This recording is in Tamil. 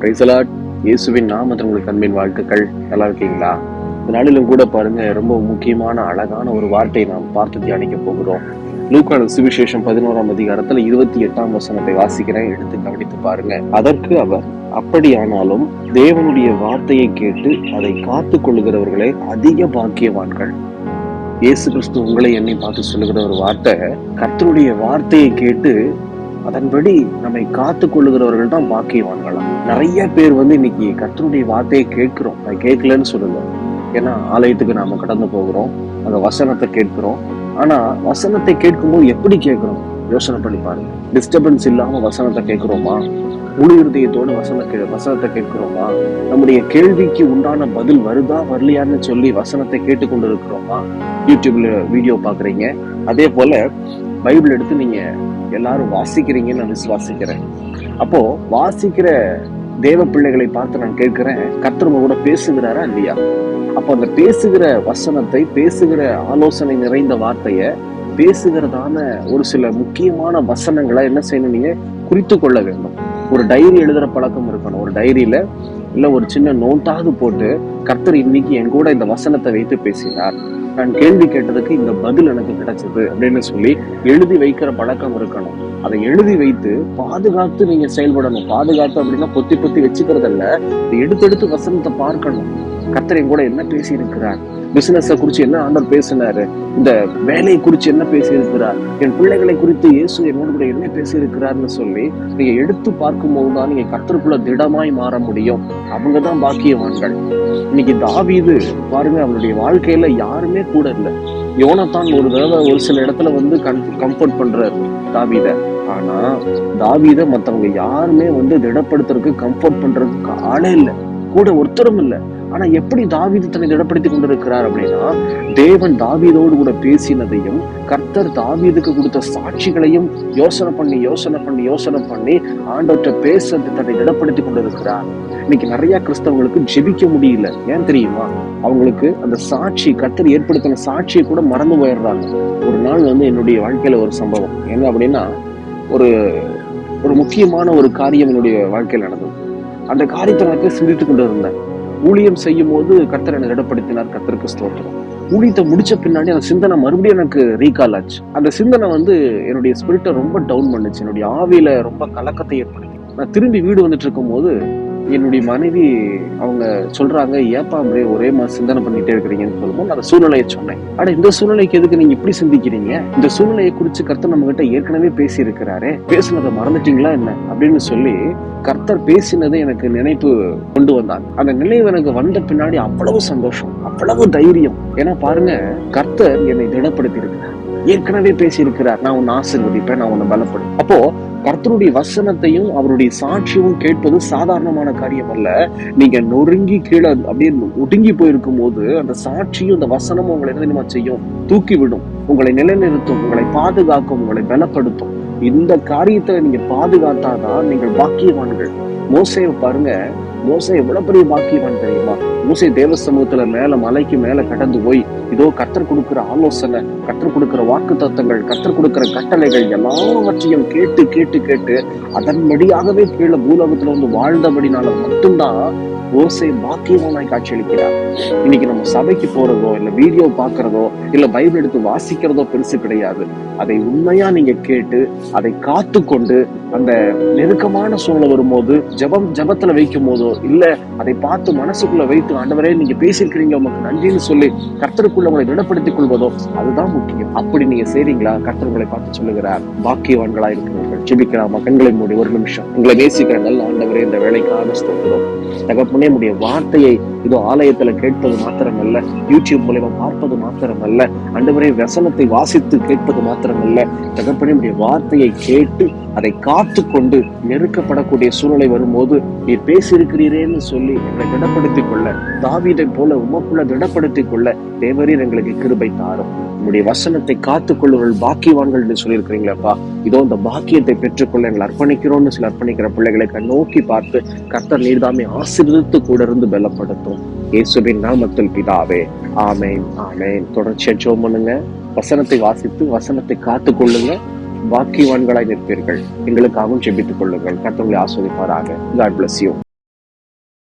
பிரைசலாட் இயேசுவின் நாமத்தில் உங்களுக்கு அன்பின் வாழ்த்துக்கள். நல்லா இருக்கீங்களா? இந்த நாளிலும் கூட பாருங்க ரொம்ப முக்கியமான அழகான ஒரு வார்த்தையை நாம் பார்த்து தியானிக்க போகிறோம். லூக்கான சுவிசேஷம் பதினோராம் அதிகாரத்துல இருபத்தி எட்டாம் வசனத்தை வாசிக்கிறேன். எடுத்து கவனித்து பாருங்க. அதற்கு அவர் அப்படியானாலும் தேவனுடைய வார்த்தையை கேட்டு அதை காத்து கொள்ளுகிறவர்களே அதிக பாக்கியவான்கள். இயேசு கிறிஸ்து உங்களை என்னை பார்த்து சொல்லுகிற ஒரு வார்த்தை கர்த்தருடைய வார்த்தையை கேட்டு அதன்படி நம்மை காத்து கொள்ளுகிறவர்கள் தான் பாக்கியவான்களாம் நிறைய பேர் வந்து இன்னைக்கு கர்த்தருடைய வார்த்தையை கேட்கிறோம். அதை கேட்கலன்னு சொல்லுங்க ஏன்னா ஆலயத்துக்கு நாம கடந்து போகிறோம். அந்த வசனத்தை கேட்கிறோம். ஆனா வசனத்தை கேட்கும்போது எப்படி கேட்கிறோம்? யோசனை பண்ணி பாருங்க. டிஸ்டர்பன்ஸ் இல்லாம வசனத்தை கேட்கிறோமா? முழு இருதயத்தோடு வசன கே- வசனத்தை கேட்கிறோமா? நம்முடைய கேள்விக்கு உண்டான பதில் வருதா வரலையான்னு சொல்லி வசனத்தை கேட்டுக்கொண்டு இருக்கிறோமா யூடியூப்ல வீடியோ பாக்குறீங்க அதே போல பைபிள் எடுத்து நீங்க எல்லாரும் வாசிக்கிறீங்கன்னு நான் விசுவாசிக்கிறேன். அப்போ வாசிக்கிற தேவ பிள்ளைகளை பார்த்து நான் கேட்கிறேன் கர்த்தர் கூட பேசுகிறாரா இல்லையா? அப்போ அந்த பேசுகிற வசனத்தை பேசுகிற ஆலோசனை நிறைந்த வார்த்தையை பேசுகிறதான ஒரு சில முக்கியமான வசனங்களை என்ன செய்யணும் நீங்க குறித்து கொள்ள வேண்டும். ஒரு டைரி எழுதுற பழக்கம் இருக்கணும். ஒரு டைரியில இல்ல ஒரு சின்ன நோட்டாவது போட்டு கர்த்தர் இன்னைக்கு என் கூட இந்த வசனத்தை வைத்து பேசினார். நான் கேள்வி கேட்டதுக்கு இந்த பதில் எனக்கு கிடைச்சது அப்படின்னு சொல்லி எழுதி வைக்கிற பழக்கம் இருக்கணும். அதை எழுதி வைத்து பாதுகாத்து நீங்க செயல்படணும். பாதுகாத்து அப்படின்னா பொத்தி பொத்தி வச்சுக்கிறதல்ல. எடுத்தெடுத்து எடுத்து எடுத்து வசனத்தை பார்க்கணும். கர்த்தர் கூட என்ன பேசியிருக்கிறார்? பிசினஸை குறித்து குறிச்சு என்ன ஆண்டவர் பேசினாரு? இந்த வேலையை குறிச்சு என்ன பேசியிருக்கிறார்? என் பிள்ளைகளை குறித்து இயேசு என்னோட கூட என்ன பேசியிருக்கிறார்னு சொல்லி நீங்க எடுத்து பார்க்கும்போது தான் நீங்க கத்தருக்குள்ள திடமாய் மாற முடியும். அவங்க தான் பாக்கியவான்கள். இன்னைக்கு தாவீது பாருங்க அவனுடைய வாழ்க்கையில யாருமே கூட இல்லை. யோனத்தான் ஒரு தடவை ஒரு சில இடத்துல வந்து கம்ஃபர்ட் பண்றாரு தாவீத. ஆனா தாவீத மத்தவங்க யாருமே வந்து திடப்படுத்துறதுக்கு கம்ஃபர்ட் பண்றதுக்கு ஆளே இல்லை. கூட ஒருத்தரும் இல்லை. ஆனா எப்படி தாவீது தன்னை திடப்படுத்தி கொண்டிருக்கிறார் அப்படின்னா தேவன் தாவீதோடு கூட பேசினதையும் கர்த்தர் தாவீதுக்கு கொடுத்த சாட்சிகளையும் யோசனை பண்ணி யோசனை பண்ணி யோசனை பண்ணி ஆண்டவற்றை பேச தன்னை திடப்படுத்தி கொண்டிருக்கிறார். இன்னைக்கு நிறைய கிறிஸ்தவங்களுக்கு ஜெபிக்க முடியல. ஏன் தெரியுமா? அவங்களுக்கு அந்த சாட்சி கர்த்தர் ஏற்படுத்தின சாட்சியை கூட மறந்து போயிடுறாங்க. ஒரு நாள் வந்து என்னுடைய வாழ்க்கையில ஒரு சம்பவம். என்ன அப்படின்னா ஒரு ஒரு முக்கியமான ஒரு காரியம் என்னுடைய வாழ்க்கையில் நடந்தது. அந்த காரியத்தை நான் சிந்தித்துக் கொண்டு இருந்தேன் ஊழியம் செய்யும் போது கர்த்தர் என்னை திடப்படுத்தினார் கர்த்தருக்கு ஸ்தோத்திரம். ஊழியத்தை முடிச்ச பின்னாடி அந்த சிந்தனை மறுபடியும் எனக்கு ரீகால் ஆச்சு. அந்த சிந்தனை வந்து என்னுடைய ஸ்பிரிட்டை ரொம்ப டவுன் பண்ணுச்சு. என்னுடைய ஆவியில ரொம்ப கலக்கத்தை ஏற்படுத்தி. நான் திரும்பி வீடு வந்துட்டு இருக்கும்போது என்னுடைய மனைவி அவங்க சொல்றாங்க ஏப்பா அப்படியே ஒரே மாதிரி சிந்தனை பண்ணிட்டே இருக்கிறீங்கன்னு சொல்லும்போது நான் அந்த சூழ்நிலையை சொன்னேன். ஆனா இந்த சூழ்நிலைக்கு எதுக்கு நீங்க இப்படி சிந்திக்கிறீங்க? இந்த சூழ்நிலையை குறித்து கர்த்தர் நம்ம கிட்ட ஏற்கனவே பேசி இருக்கிறாரு பேசுனதை மறந்துட்டீங்களா என்ன? அப்படின்னு சொல்லி கர்த்தர் பேசினதை எனக்கு நினைப்பு கொண்டு வந்தாங்க. அந்த நினைவு எனக்கு வந்த பின்னாடி அவ்வளவு சந்தோஷம் அவ்வளவு தைரியம். ஏன்னா பாருங்க கர்த்தர் என்னை திடப்படுத்தி இருக்கிறார் ஏற்கனவே பேசி இருக்கிறார் நான் உன்னை ஆசிர்வதிப்பேன் நான் உன்னை பலப்படும் அப்போ கர்த்தருடைய வசனத்தையும் அவருடைய சாட்சியும் கேட்பது சாதாரணமான காரியம் அல்ல. நீங்க நொறுங்கி கீழே அப்படியே ஒடுங்கி போயிருக்கும் போது அந்த சாட்சியும் அந்த வசனமும் உங்களை என்ன செய்யும்? தூக்கி விடும் உங்களை நிலைநிறுத்தும் உங்களை பாதுகாக்கும் உங்களை பலப்படுத்தும். இந்த காரியத்தை நீங்க பாதுகாத்தாதான் நீங்கள் பாக்கியவான்கள். மோசையை பாருங்க. மோசை எவ்வளவு பெரிய பாக்கியவான் தெரியுமா? மூசை தேவ சமூகத்துல மேல மலைக்கு மேல கடந்து போய் இதோ கத்தர் கொடுக்கிற ஆலோசனை கத்தர் கொடுக்கிற வாக்கு தத்துவங்கள் கத்தர் கொடுக்கிற கட்டளைகள் எல்லாவற்றையும் கேட்டு கேட்டு கேட்டு அதன்படியாகவே கீழே பூலோகத்துல வந்து வாழ்ந்தபடினால மட்டும்தான் ஓசை பாக்கியவானாய் காட்சியளிக்கிறார். இன்னைக்கு நம்ம சபைக்கு போறதோ இல்ல வீடியோ பாக்குறதோ இல்ல பைபிள் எடுத்து வாசிக்கிறதோ பெருசு கிடையாது. அதை உண்மையா நீங்க கேட்டு அதை காத்து கொண்டு அந்த நெருக்கமான சூழ்நிலை வரும்போது ஜெபம் ஜபத்துல வைக்கும் போதோ இல்ல அதை பார்த்து மனசுக்குள்ள வைத்து ஆண்டவரே நீங்க பேசியிருக்கிறீங்க உமக்கு நன்றின்னு சொல்லி கர்த்தருக்குள்ள உங்களை திடப்படுத்திக் கொள்வதோ அதுதான் முக்கியம். அப்படி நீங்க செய்றீங்களா? கர்த்தர் உங்களை பார்த்து சொல்லுகிறார். பாக்கியவான்களா இருக்கிறீர்கள். ஜெபிக்கலாமா? கண்களை மூடி ஒரு நிமிஷம். உங்களை நேசிக்கிற நல்ல ஆண்டவரே இந்த வேலைக்காக ஸ்தோத்திரம். தகப்பனே உடைய வார்த்தையை இதோ ஆலயத்துல கேட்பது மாத்திரமல்ல யூடியூப் மூலயமா பார்ப்பது மாத்திரமல்ல அண்டவரே வசனத்தை வாசித்து கேட்பது மாத்திரமல்ல. தகப்பனே உடைய வார்த்தையை கேட்டு அதை காத்து கொண்டு நெருக்கப்படக்கூடிய சூழ்நிலை வரும்போது நீர் பேசியிருக்கிறீரேன்னு சொல்லி எங்களை திடப்படுத்திக் கொள்ள தாவீதை போல உமக்குள்ள திடப்படுத்திக் கொள்ள தேவரீர் எங்களுக்கு கிருபை தாரும். உங்களுடைய வசனத்தை காத்து கொள்ளுங்கள் பாக்கியவான்கள் என்று சொல்லியிருக்கிறீங்களப்பா இதோ இந்த பாக்கியத்தை பெற்றுக்கொள்ள எங்களை அர்ப்பணிக்கிறோம்னு சில அர்ப்பணிக்கிற பிள்ளைகளை நோக்கி பார்த்து கர்த்தர் நீர்தாமே ஆசீர்வதித்து கூட இருந்து பலப்படுத்தும். இயேசுவின் நாமத்தில் பிதாவே. ஆமேன் ஆமேன். தொடர்ச்சியா ஜோம் பண்ணுங்க. வசனத்தை வாசித்து வசனத்தை காத்து கொள்ளுங்க பாக்கியவான்களாய் நிற்பீர்கள். எங்களுக்காகவும் ஜெபித்துக் கொள்ளுங்கள். கத்தவங்களை ஆஸ்வதிப்பாராக காட் பிளஸ் யூ